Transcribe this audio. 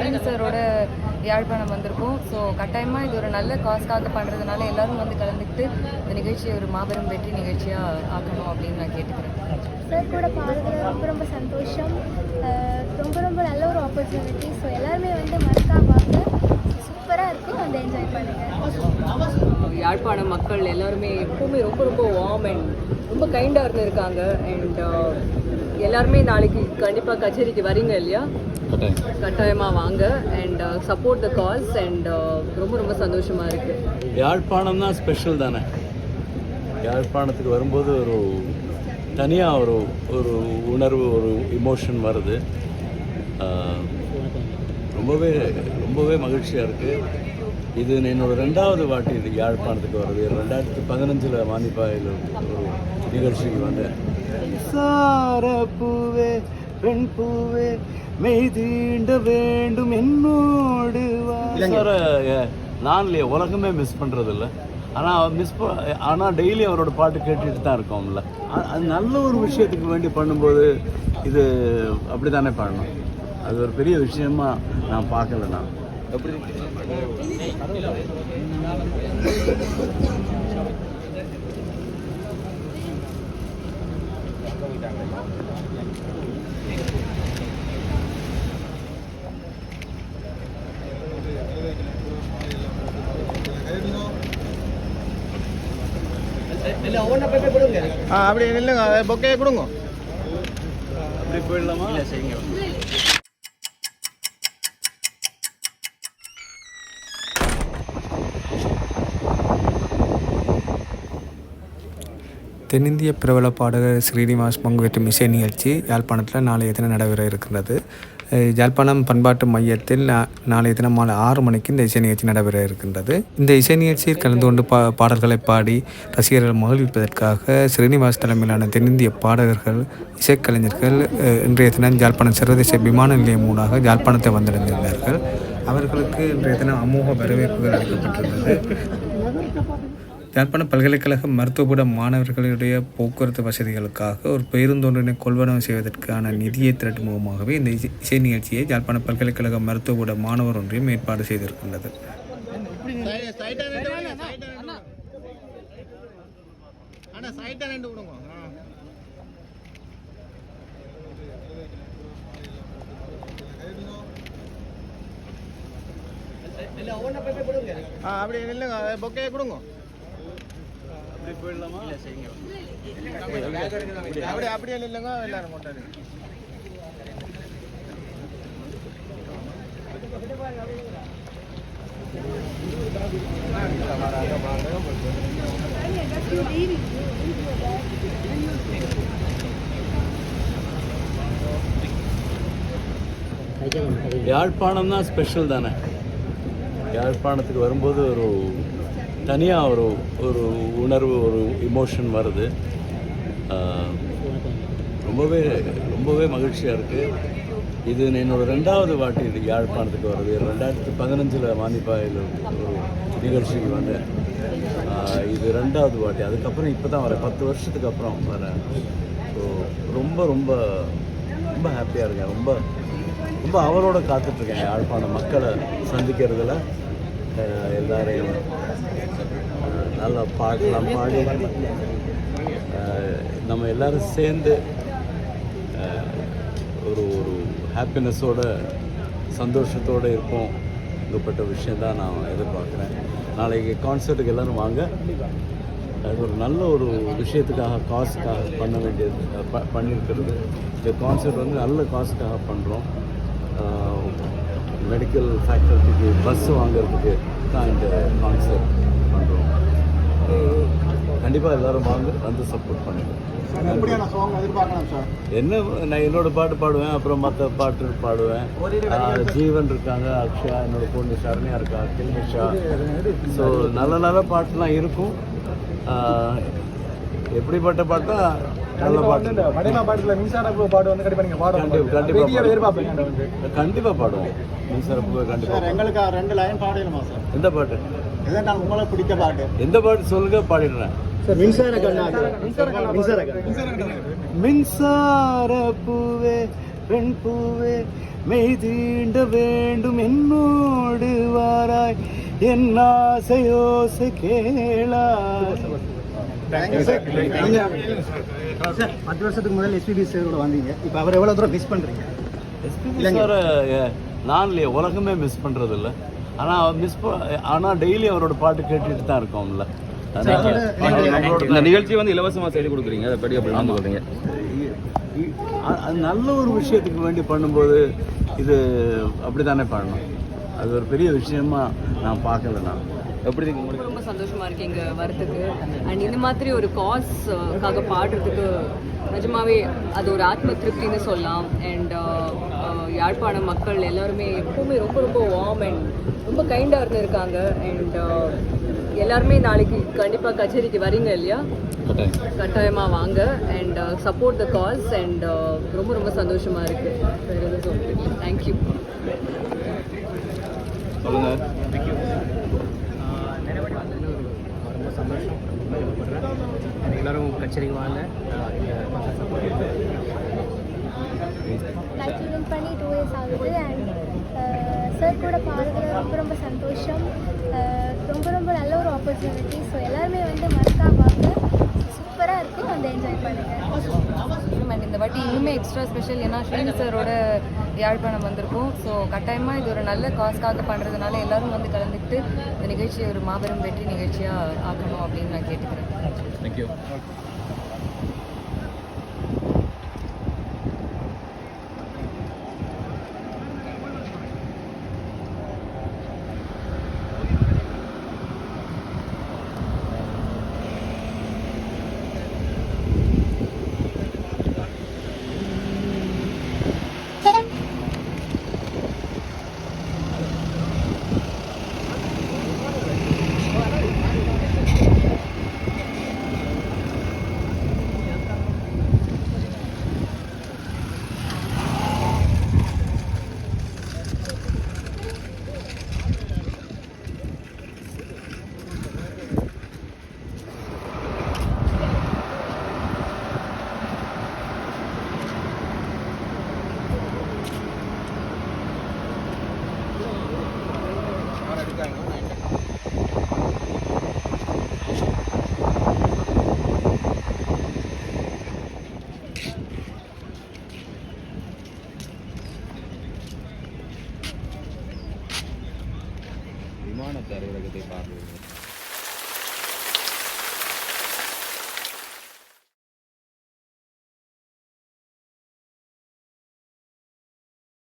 Frame சாரோட யாழ்ப்பாணம் வந்திருக்கோம். So கட்டாயமாக இது ஒரு நல்ல காஸ்க்காக பண்ணுறதுனால எல்லாரும் வந்து கலந்துக்கிட்டு இந்த நிகழ்ச்சியை ஒரு மாபெரும் வெற்றி நிகழ்ச்சியாக ஆக்கணும் அப்படின்னு நான் கேட்டுக்கிறேன். சார் கூட பாடுறதுல ரொம்ப ரொம்ப சந்தோஷம். ரொம்ப ரொம்ப நல்ல ஒரு ஆப்பர்ச்சுனிட்டி ஸோ எல்லாருமே வந்து மறக்காம வாங்க சூப்பராக இருக்கும். வந்து என்ஜாய் பண்ணுங்கள் யாழ்ப்பாண மக்கள் எல்லாருமே எப்பவுமே ரொம்ப ரொம்ப வார்ம் அண்ட் ரொம்ப கைண்டாக இருந்திருக்காங்க. அண்ட் எல்லாருமே நாளைக்கு கண்டிப்பாக கச்சேரிக்கு வரீங்க இல்லையா? கட்டாயமாக வாங்க. And support the calls and ரொம்ப ரொம்ப சந்தோஷமாக இருக்குது யாழ்ப்பாணம் தான் ஸ்பெஷல் தானே? யாழ்ப்பாணத்துக்கு வரும்போது ஒரு தனியாக ஒரு ஒரு உணர்வு ஒரு இமோஷன் வருது. ரொம்பவே ரொம்பவே மகிழ்ச்சியாக இருக்குது இது என்னோட ரெண்டாவது வாட்டி இது யாழ்ப்பாணத்துக்கு வருது. ரெண்டாயிரத்தி பதினஞ்சில் மானிப்பாயில் ஒரு நிகழ்ச்சிக்கு வந்தேன். சார பூவே பெண் பூவே மெய் தீண்ட வேண்டும் என்னோடு சார நான் இல்லையே உலகமே மிஸ் பண்ணுறதில்ல ஆனால் மிஸ் ஆனால் டெய்லி அவரோட பாட்டு கேட்டுட்டு தான் இருக்கோம்ல. அது நல்ல ஒரு விஷயத்துக்கு வேண்டி பண்ணும்போது இது அப்படி தானே பாடணும் அது ஒரு பெரிய விஷயமா நான் பார்க்கல நான் எப்படி? ஆ அப்படி இல்லைங்க பொக்கையை கொடுங்க அப்படி போயிடலாமா தென்னிந்திய பிரபல பாடகர் ஸ்ரீனிவாஸ் பங்குபெற்றும் இசை நிகழ்ச்சி யாழ்ப்பாணத்தில் நாளைய தினம் நடைபெற இருக்கின்றது. அஹ் யாழ்ப்பாணம் பண்பாட்டு மையத்தில் நா- நாளைய தினம் மாலை ஆறு மணிக்கு இந்த இசை நிகழ்ச்சி நடைபெற இருக்கின்றது. இந்த இசை நிகழ்ச்சியில் கலந்து கொண்டு பா பாடல்களை பாடி ரசிகர்கள் மகிழ்விப்பதற்காக ஸ்ரீனிவாஸ் தலைமையிலான தென்னிந்திய பாடகர்கள் இசைக்கலைஞர்கள் இன்றைய தினம் யாழ்ப்பாணம் சர்வதேச விமான நிலையம் மூலமாக யாழ்ப்பாணத்தை வந்தடைந்திருந்தார்கள். அவர்களுக்கு இன்றைய தினம் அமோக வரவேற்புகள் அளிக்கப்பட்டிருந்தது. யாழ்ப்பாண பல்கலைக்கழக மருத்துவபுட மாணவர்களுடைய போக்குவரத்து வசதிகளுக்காக ஒரு பேருந்தொன்றினை கொள்வனவு செய்வதற்கான நிதியை திரட்டும் முகமாகவே இந்த இசை- நிகழ்ச்சியை யாழ்ப்பாண பல்கலைக்கழக மருத்துவபுட மாணவர் ஒன்றியம் ஏற்பாடு செய்திருக்கின்றது. அண்ணா ஆ அப்படி இல்லைங்க பொக்கையை கொடுங்க. அப்படி போயிடலாமா அப்படி அப்படியே இல்லைங்க எல்லாரும் கொண்டாடு யாழ்ப்பாணம் தான் ஸ்பெஷல் தானே? யாழ்ப்பாணத்துக்கு வரும்போது ஒரு தனியாக ஒரு ஒரு உணர்வு ஒரு இமோஷன் வருது. ரொம்பவே ரொம்பவே மகிழ்ச்சியாக இருக்குது இது என்னோட ரெண்டாவது வாட்டி இது யாழ்ப்பாணத்துக்கு வருது ரெண்டாயிரத்தி பதினஞ்சில் மானிப்பாயில் ஒரு நிகழ்ச்சிக்கு வந்தேன். இது ரெண்டாவது வாட்டி. அதுக்கப்புறம் இப்போ தான் வரேன். பத்து வருஷத்துக்கு அப்புறம் வரேன். ஸோ ரொம்ப ரொம்ப ரொம்ப ஹாப்பியாக இருக்கேன். ரொம்ப ரொம்ப அவரோட காத்துட்ருக்கேன் யாழ்ப்பாணம் மக்களை சந்திக்கிறதுல. எல்லாரையும் நல்லா பாடலாம் பாடி நம்ம எல்லாரும் சேர்ந்து ஒரு ஒரு ஹாப்பினஸோட சந்தோஷத்தோடு இருப்போம். இதுப்பட்ட விஷயந்தான் நான் எதிர்பார்க்குறேன். நாளைக்கு கான்சர்ட்டுக்கு எல்லோரும் வாங்க. அது ஒரு நல்ல ஒரு விஷயத்துக்காக காசுக்காக பண்ண வேண்டியது ப பண்ணியிருக்கிறது. இந்த கான்சர்ட் வந்து நல்ல காசுக்காக பண்ணுறோம் மெடிக்கல் ஃபேக்கல்ட்டிக்கு பஸ் வாங்குறதுக்கு தான் இந்த கான்சர்ட் பண்ணுறோம் கண்டிப்பாக எல்லாரும் வாங்க வந்து சப்போர்ட் பண்ணுங்க. எப்படியான சாங் எதிர்பார்க்கலாம் சார்? என்ன நான் என்னோட பாட்டு பாடுவேன் அப்புறம் மற்ற பாட்டு பாடுவேன். ஜீவன் இருக்காங்க அக்ஷயா என்னோட பொண்ணு சரண்யா இருக்கா கில்மிஷா ஸோ நல்ல நல்ல பாட்டுலாம் இருக்கும். எப்படிப்பட்ட பாட்டா நல்ல பாட்டு மடிமா பாட்டுல மின்சார பாட்டு வந்து கண்டிப்பா நீங்க கண்டிப்பா கண்டிப்பா எதிர்பார்ப்பீங்க பாடுவோம். கண்டிப்பா பாடுவோம். மின்சார பூவை கண்டிப்பா பாடுவோம். எங்களுக்கு ரெண்டு லைன் பாடணுமா சார்? எந்த பாட்டு? இதுதான் உங்களுக்கு பிடிச்ச பாட்டு? எந்த பாட்டு சொல்லுங்க பாடிடுறேன். சார் மின்சார கண்ணா மின்சார மின்சார மின்சார பூவே பெண் பூவே மெய் தீண்ட வேண்டும் என்னோடு வாராய். என் ஆசையோசை கேளாய். சார் பத்து வருஷத்துக்கு முதல்ல எஸ்பிபி சாரோட வந்தீங்க. இப்போ அவர் எவ்வளோ தூரம் மிஸ் பண்ணுறீங்க எஸ்பிபி சார் நான் இல்லையே உலகமே மிஸ் பண்ணுறது இல்லை ஆனால் மிஸ் ஆனால் டெய்லி அவரோட பாட்டு கேட்டுட்டு தான் இருக்கோம்ல. இந்த நிகழ்ச்சி வந்து இலவசமாக செய்து கொடுக்குறீங்க. அதை படி அப்படி அ- அது நல்ல ஒரு விஷயத்துக்கு வேண்டி பண்ணும்போது இது அப்படி தானே பண்ணணும். அது ஒரு பெரிய விஷயமா நான் பார்க்கல நான் எப்படி இருக்கு? உங்களுக்கு? ரொம்ப சந்தோஷமா இருக்கு இங்க வரதுக்கு அண்ட் இந்த மாதிரி ஒரு காஸ் காக பாடுறதுக்கு நிஜமாவே அது ஒரு ஆத்ம திருப்தின்னு சொல்லலாம். அண்ட் யாழ்ப்பாண மக்கள் எல்லாருமே எப்பவுமே ரொம்ப ரொம்ப வார்ம் அண்ட் ரொம்ப கைண்டாக இருந்திருக்காங்க. அண்ட் எல்லாருமே நாளைக்கு கண்டிப்பாக கச்சேரிக்கு வரீங்க இல்லையா? கட்டாயமாக வாங்க. And support the cause and ரொம்ப ரொம்ப சந்தோஷமாக இருக்குது வேறு எதுவும் சொல்லிட்டு தேங்க்யூ சொல்லுங்க. ரொம்ப சந்தோஷம். எல்லாரும் கச்சேரிக்கு வாங்க. நைட் வின் பண்ணி டூ இயர்ஸ் ஆகுது. அண்ட் சார் uh, கூட பாடுறது ரொம்ப ரொம்ப சந்தோஷம் uh, ரொம்ப ரொம்ப நல்ல ஒரு ஆப்பர்ச்சுனிட்டி ஸோ எல்லாருமே வந்து மறக்காம பார்க்க சூப்பராக இருக்கும். வந்து என்ஜாய் பண்ணுங்கள் அண்ட் இந்த வாட்டி இன்னுமே எக்ஸ்ட்ரா ஸ்பெஷல் ஏன்னா ஸ்ரீனி சாரோட யாழ்ப்பாணம் வந்திருக்கும். ஸோ கட்டாயமாக இது ஒரு நல்ல காஸ்க்காக பண்ணுறதுனால எல்லாரும் வந்து கலந்துக்கிட்டு இந்த நிகழ்ச்சியை ஒரு மாபெரும் வெற்றி நிகழ்ச்சியாக ஆக்கணும் அப்படின்னு நான் கேட்டுக்கிறேன். தேங்க்யூ விமான தரையிறக்கத்தை பார்வையிடுவோம்